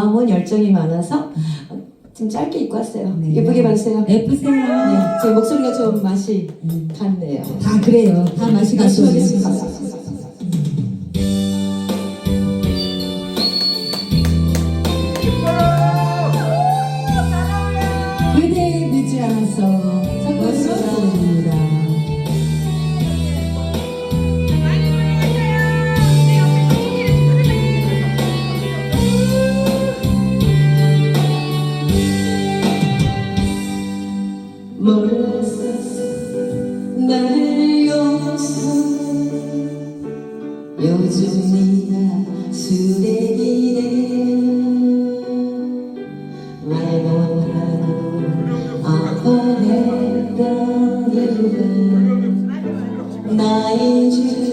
마음은 열정이 많아서 좀 짧게 입고 왔어요. 네. 예쁘게 봐주세요. 예쁘세요. 네, 제 목소리가 좀 맛이 음. 갔네요. 다 아, 그래요. 다 네, 맛이 갔습니다. 음. 그대 되지 않았어. 요즘 네가 쓰레기래 말 못하고 아파했던 이유가 나의 죄.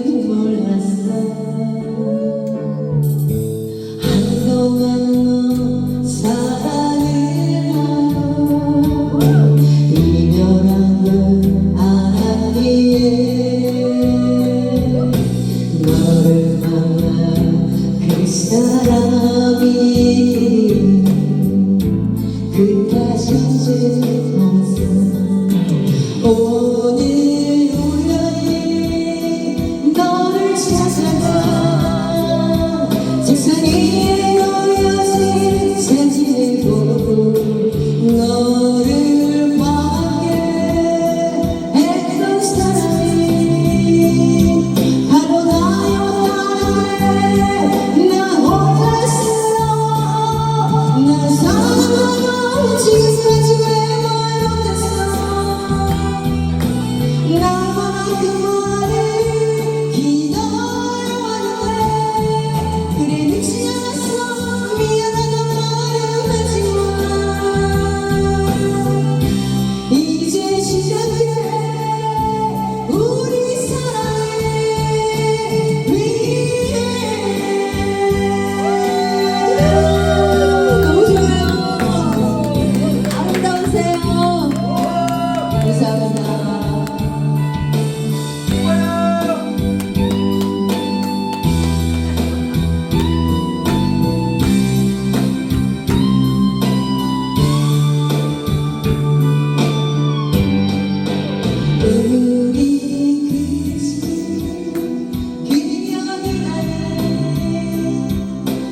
사람이 그다시지 않았어 오늘 우연히 너를 찾아가. 세상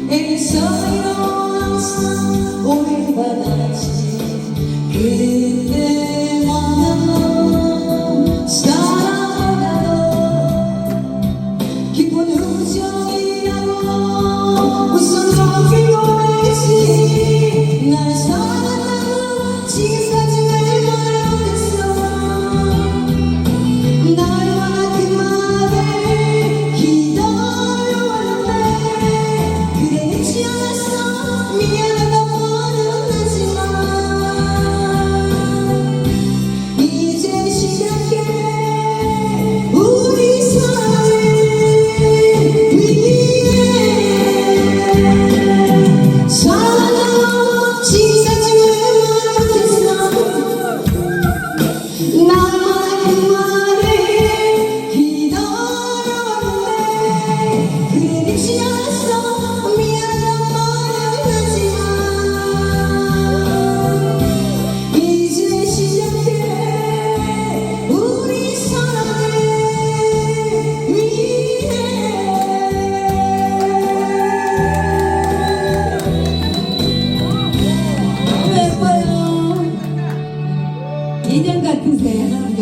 Inside your arms, forever that's it.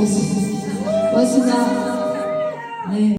Jesus. Listen up. Amen.